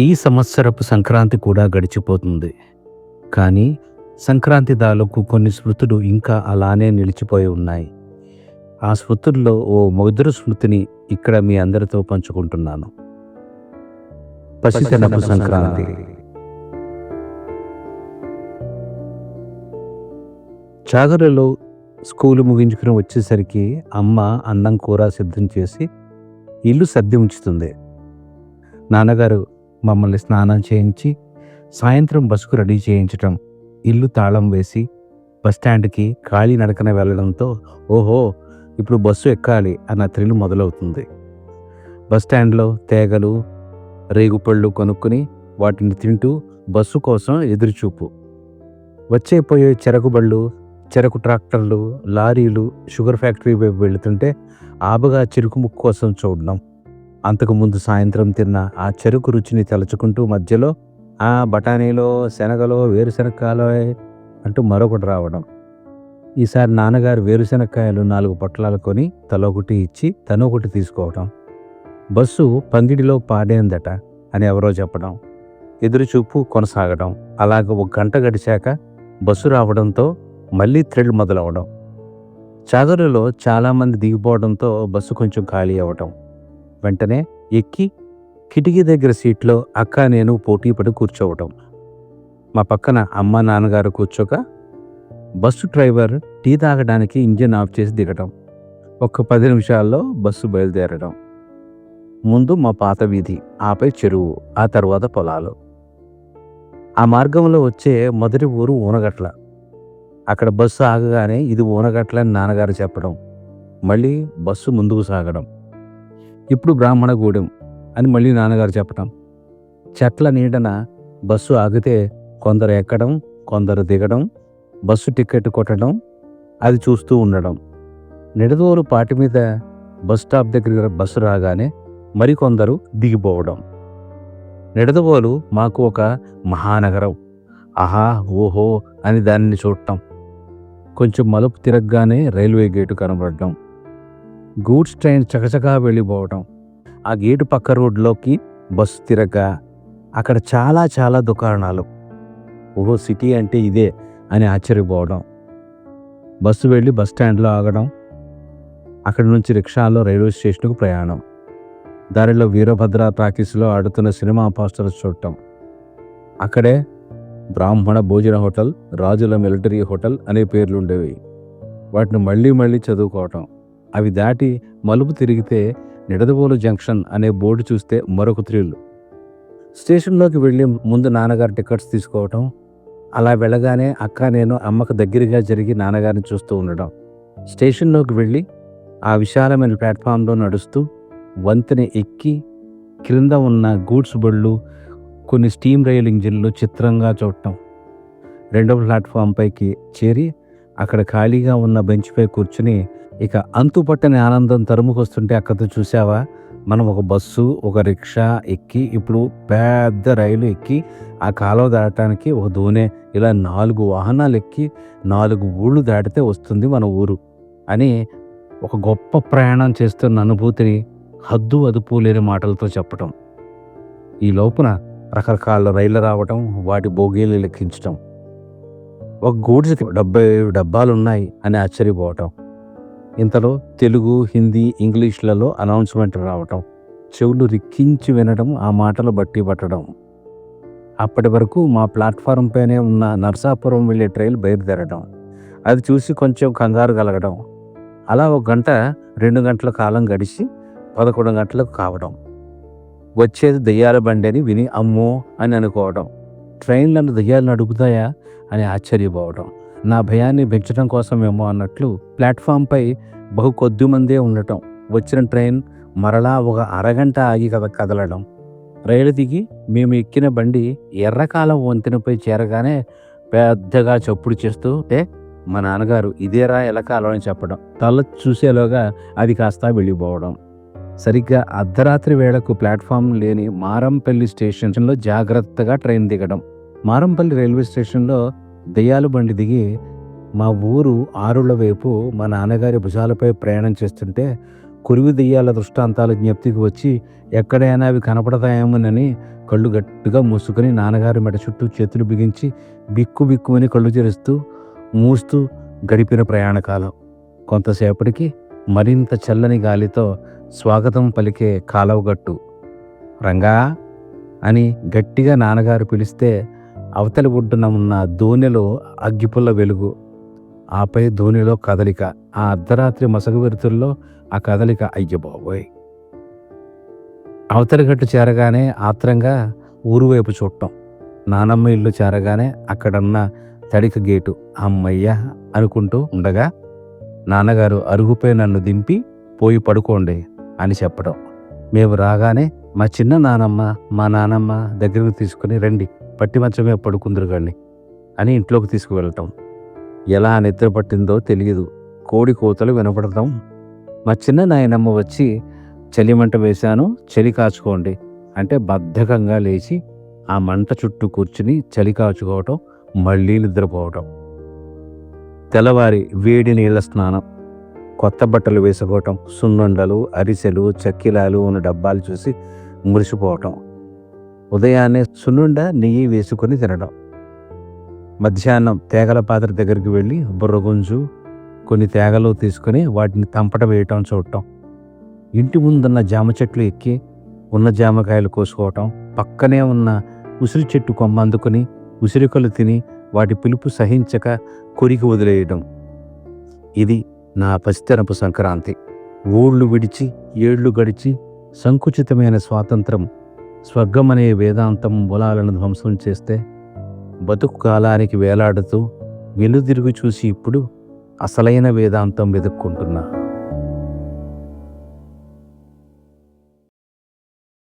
ఈ సంవత్సరపు సంక్రాంతి కూడా గడిచిపోతుంది. కానీ సంక్రాంతి తాలూకు కొన్ని స్మృతులు ఇంకా అలానే నిలిచిపోయి ఉన్నాయి. ఆ స్మృతుల్లో ఓ మధుర స్మృతిని ఇక్కడ మీ అందరితో పంచుకుంటున్నాను. పసితనపు సంక్రాంతి. చాగరలో స్కూలు ముగించుకుని వచ్చేసరికి అమ్మ అన్నం కూర సిద్ధం చేసి ఇల్లు సర్ది ఉంచుతుంది. నాన్నగారు మమ్మల్ని స్నానం చేయించి సాయంత్రం బస్సుకు రెడీ చేయించటం. ఇల్లు తాళం వేసి బస్టాండ్కి ఖాళీ నడకన వెళ్ళడంతో ఓహో ఇప్పుడు బస్సు ఎక్కాలి అన్న థ్రిల్ మొదలవుతుంది. బస్టాండ్లో తేగలు రేగుపళ్ళు కొనుక్కుని వాటిని తింటూ బస్సు కోసం ఎదురుచూపు. వచ్చే పోయే చెరకు బళ్ళు చెరకు ట్రాక్టర్లు లారీలు షుగర్ ఫ్యాక్టరీ వైపు వెళుతుంటే ఆబగా చెరుకు ముక్కు కోసం చూడడం. అంతకుముందు సాయంత్రం తిన్న ఆ చెరుకు రుచిని తలుచుకుంటూ మధ్యలో ఆ బఠానీలో శనగలో వేరుశనక్కాయలో అంటూ మరొకటి రావడం. ఈసారి నాన్నగారు వేరుశనక్కాయలు నాలుగు పొట్లాలు కొని తలొకటి ఇచ్చి తను ఒకటి తీసుకోవడం బస్సు పంగిడిలో పాడేందట అని ఎవరో చెప్పడం. ఎదురుచూపు కొనసాగడం. అలాగ ఒక గంట గడిచాక బస్సు రావడంతో మళ్ళీ థ్రిల్ మొదలవడం. చాదరులో చాలామంది దిగిపోవడంతో బస్సు కొంచెం ఖాళీ అవ్వటం. వెంటనే ఎక్కి కిటికీ దగ్గర సీట్లో అక్క నేను పోటీ పడి కూర్చోవటం. మా పక్కన అమ్మ నాన్నగారు కూర్చోక బస్సు డ్రైవర్ టీ తాగడానికి ఇంజిన్ ఆఫ్ చేసి దిగటం. ఒక్క పది నిమిషాల్లో బస్సు బయలుదేరడం. ముందు మా పాత వీధి ఆపై చెరువు ఆ తర్వాత పొలాలు. ఆ మార్గంలో వచ్చే మొదటి ఊరు ఊనగట్ల. అక్కడ బస్సు ఆగగానే ఇది ఊనగట్ల అని నాన్నగారు చెప్పడం. మళ్ళీ బస్సు ముందుకు సాగడం. ఇప్పుడు బ్రాహ్మణ గూడెం అని మళ్ళీ నాన్నగారు చెప్పటం. చెట్ల నీడన బస్సు ఆగితే కొందరు ఎక్కడం కొందరు దిగడం బస్సు టికెట్ కొట్టడం అది చూస్తూ ఉండడం. నిడదోలు పాటి మీద బస్ స్టాప్ దగ్గర బస్సు రాగానే మరికొందరు దిగిపోవడం. నిడదవోలు మాకు ఒక మహానగరం. ఆహా ఓహో అని దానిని చూడటం. కొంచెం మలుపు తిరగగానే రైల్వే గేటు కనబడడం. గూడ్స్ ట్రైన్ చకచకా వెళ్ళిపోవటం. ఆ గేటు పక్క రోడ్లోకి బస్సు తిరగ అక్కడ చాలా చాలా దుకాణాలు. ఓహో సిటీ అంటే ఇదే అని ఆశ్చర్యపోవడం. బస్సు వెళ్ళి బస్ స్టాండ్లో ఆగడం. అక్కడి నుంచి రిక్షాలో రైల్వే స్టేషన్కు ప్రయాణం. దారిలో వీరభద్ర టాకీస్లో ఆడుతున్న సినిమా పోస్టర్స్ చూడటం. అక్కడే బ్రాహ్మణ భోజన హోటల్ రాజుల మిలిటరీ హోటల్ అనే పేర్లు ఉండేవి వాటిని మళ్ళీ మళ్ళీ చదువుకోవటం. అవి దాటి మలుపు తిరిగితే నిడదవోలు జంక్షన్ అనే బోర్డు చూస్తే మరొక థ్రిల్. స్టేషన్లోకి వెళ్ళి ముందు నాన్నగారు టికెట్స్ తీసుకోవటం అలా వెళ్ళగానే అక్క నేను అమ్మకు దగ్గరగా జరిగి నాన్నగారిని చూస్తూ ఉండడం. స్టేషన్లోకి వెళ్ళి ఆ విశాలమైన ప్లాట్ఫామ్లో నడుస్తూ వంతెన ఎక్కి క్రింద ఉన్న గూడ్స్ బళ్ళు కొన్ని స్టీమ్ రైల్ ఇంజిన్లు చిత్రంగా చూడటం. రెండవ ప్లాట్ఫామ్ పైకి చేరి అక్కడ ఖాళీగా ఉన్న బెంచ్పై కూర్చుని ఇక అంతుపట్టని ఆనందం తరుముకొస్తుంటే అక్కతో చూసావా మనం ఒక బస్సు ఒక రిక్షా ఎక్కి ఇప్పుడు పెద్ద రైలు ఎక్కి ఆ కాలువ దాటడానికి ఒక దూనె ఇలా నాలుగు వాహనాలు ఎక్కి నాలుగు ఊళ్ళు దాటితే వస్తుంది మన ఊరు అని ఒక గొప్ప ప్రయాణం చేస్తున్న అనుభూతిని హద్దు అదుపు లేని మాటలతో చెప్పటం. ఈ లోపున రకరకాల రైళ్ళు రావటం వాటి బోగీలు లెక్కించటం. ఒక గూడ్స్కి డెబ్బై డబ్బాలు ఉన్నాయి అని ఆశ్చర్యపోవటం. ఇంతలో తెలుగు హిందీ ఇంగ్లీష్లలో అనౌన్స్మెంట్ రావటం చెవులు రిక్కించి వినడం ఆ మాటలు బట్టి పట్టడం. అప్పటి వరకు మా ప్లాట్ఫారం పైనే ఉన్న నర్సాపురం వెళ్ళే ట్రైన్ బయలుదేరడం. అది చూసి కొంచెం కంగారు కలగడం. అలా ఒక గంట రెండు గంటల కాలం గడిచి పదకొండు గంటలకు కావడం. వచ్చేది దయ్యాల బండి అని విని అమ్మో అని అనుకోవడం. ట్రైన్లను దయ్యాలు నడుపుతాయా అని ఆశ్చర్యపోవడం. నా భయాన్ని పెంచడం కోసమేమో అన్నట్లు ప్లాట్ఫామ్పై బహు కొద్ది మందే ఉండటం వచ్చిన ట్రైన్ మరలా ఒక అరగంట ఆగి కద కదలడం. రైలు దిగి మేము ఎక్కిన బండి ఎర్రకాలం వంతెనపై చేరగానే పెద్దగా చప్పుడు చేస్తూ ఏ మా నాన్నగారు ఇదేరా ఎలకాలం అని చెప్పడం. తల చూసేలోగా అది కాస్త వెళ్ళిపోవడం. సరిగ్గా అర్ధరాత్రి వేళకు ప్లాట్ఫామ్ లేని మారంపల్లి స్టేషన్లో జాగ్రత్తగా ట్రైన్ దిగడం. మారంపల్లి రైల్వే స్టేషన్లో దెయ్యాలు బండి దిగి మా ఊరు ఆరుల వైపు మా నాన్నగారి భుజాలపై ప్రయాణం చేస్తుంటే కురివి దెయ్యాల దృష్టాంతాలు జ్ఞప్తికి వచ్చి ఎక్కడైనా అవి కనపడతాయేమోనని కళ్ళు గట్టిగా మూసుకొని నాన్నగారి మెడ చుట్టూ చేతులు బిగించి బిక్కు బిక్కుమని కళ్ళు చేరుస్తూ మూస్తూ గడిపిన ప్రయాణకాలం. కొంతసేపటికి మరింత చల్లని గాలితో స్వాగతం పలికే కాలవగట్టు. రంగా అని గట్టిగా నాన్నగారు పిలిస్తే అవతలి ఒడ్డున ఉన్న దోణిలో అగ్గిపుల్ల వెలుగు ఆపై ధోనిలో కదలిక ఆ అర్ధరాత్రి మసగు వెరుతుల్లో ఆ కదలిక అయ్య బాబోయ్. అవతలి గట్టు చేరగానే ఆత్రంగా ఊరు వైపు చూడటం నానమ్మ ఇల్లు చేరగానే అక్కడున్న తడిక గేటు అమ్మయ్య అనుకుంటూ ఉండగా నాన్నగారు అరుగుపై నన్ను దింపి పోయి పడుకోండి అని చెప్పడం. మేము రాగానే మా చిన్న నానమ్మ మా నానమ్మ దగ్గరకు తీసుకుని రండి పట్టి మంచమే పడుకుందరు కానీ అని ఇంట్లోకి తీసుకువెళ్ళటం ఎలా నిద్ర పట్టిందో తెలియదు కోడి కోతలు వినపడతాం. మా చిన్న నాయనమ్మ వచ్చి చలి మంట వేశాను చలి కాచుకోండి అంటే బద్ధకంగా లేచి ఆ మంట చుట్టూ కూర్చుని చలి కాచుకోవటం మళ్ళీ నిద్రపోవటం. తెల్లవారి వేడి నీళ్ళ స్నానం కొత్త బట్టలు వేసుకోవటం సున్నుండలు అరిసెలు చక్కిలాలు ఉన్న డబ్బాలు చూసి మురిసిపోవటం. ఉదయాన్నే సున్నుండ నెయ్యి వేసుకొని తినడం. మధ్యాహ్నం తేగల పాత్ర దగ్గరికి వెళ్ళి బుర్రగుంజు కొన్ని తేగలు తీసుకొని వాటిని తంపట వేయటం చూడటం. ఇంటి ముందున్న జామ చెట్లు ఎక్కి ఉన్న జామకాయలు కోసుకోవటం పక్కనే ఉన్న ఉసిరి చెట్టు కొమ్మ అందుకుని ఉసిరికలు తిని వాటి పిలుపు సహించక కొరికి వదిలేయడం. ఇది నా పసితనపు సంక్రాంతి. ఊళ్ళు విడిచి ఏళ్ళు గడిచి సంకుచితమైన స్వాతంత్రం స్వర్గమనే వేదాంతం మూలాలను ధ్వంసం చేస్తే బతుకు కాలానికి వేలాడుతూ వెలుదిరుగు చూసి ఇప్పుడు అసలైన వేదాంతం వెతుక్కుంటున్నా.